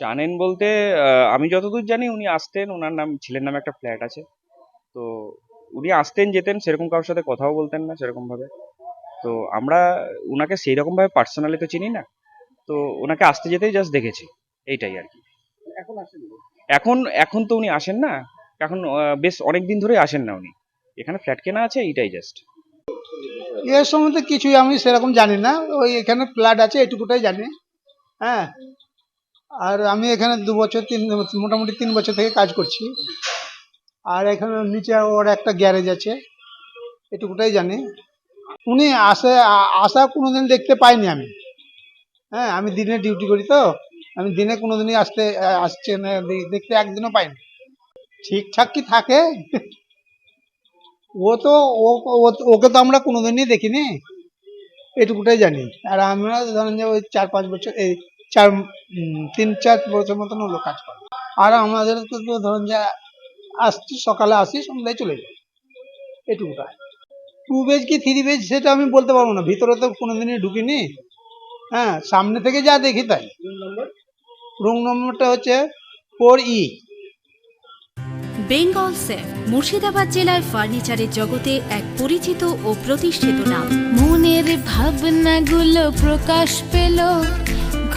জানেন বলতে আমি যতদূর জানি উনি আসতেন ওনার নাম ছেলের নামে একটা ফ্ল্যাট আছে। তো উনি আসতেন যেতেন সেরকম কারোর সাথে কথাও বলতেন না সেরকম ভাবে তো আমরা ওনাকে সেই রকম ভাবে পার্সোনালি তো চিনি না। তো ওনাকে আসতে যেতেই জাস্ট দেখেছি। এইটাই আর কি। এখন আসেন এখন এখন তো উনি আসেন না। এখন বেশ অনেক দিন ধরেই আসেন না উনি। এখানে ফ্ল্যাট কেনা আছে এইটাই জাস্ট এর সম্বন্ধে কিছুই আমি সেরকম জানি না। ওই এখানে ফ্ল্যাট আছে এটুকুটাই জানি। হ্যাঁ। আর আমি এখানে দু বছর, তিন, মোটামুটি তিন বছর থেকে কাজ করছি। আর এখানে নিচে ওর একটা গ্যারেজ আছে, এটুকুটাই জানি। উনি আসে, আসা কোনোদিন দেখতে পাইনি আমি। হ্যাঁ আমি দিনে ডিউটি করি তো, আমি দিনে কোনোদিনই আসতে, আসছে না দেখতে একদিনও পাইনি। ঠিকঠাক কি থাকে? ও তো ওকে তো আমরা কোনোদিনই দেখিনি। এটুকুটাই জানি। আর আমরা ধরেন যে ওই চার পাঁচ বছর, এই চার তিন চার বছর মতন হলো কাজ করে। আর আমাদের তো ধরেন যে, আসছি, সকালে আসি, সন্ধ্যায় চলে যাই। এটুকুটা টু বেজ কি থ্রি বেজ সেটা আমি বলতে পারব না। ভিতরে তো কোনোদিনই ঢুকিনি। হ্যাঁ সামনে থেকে যা দেখি তাই। রুম নম্বরটা হচ্ছে four E Bengal safe Murshidabad জেলায় ফার্নিচারের জগতে এক পরিচিত ও প্রতিষ্ঠিত নাম। মনের ভাবনাগুলো প্রকাশ পেল।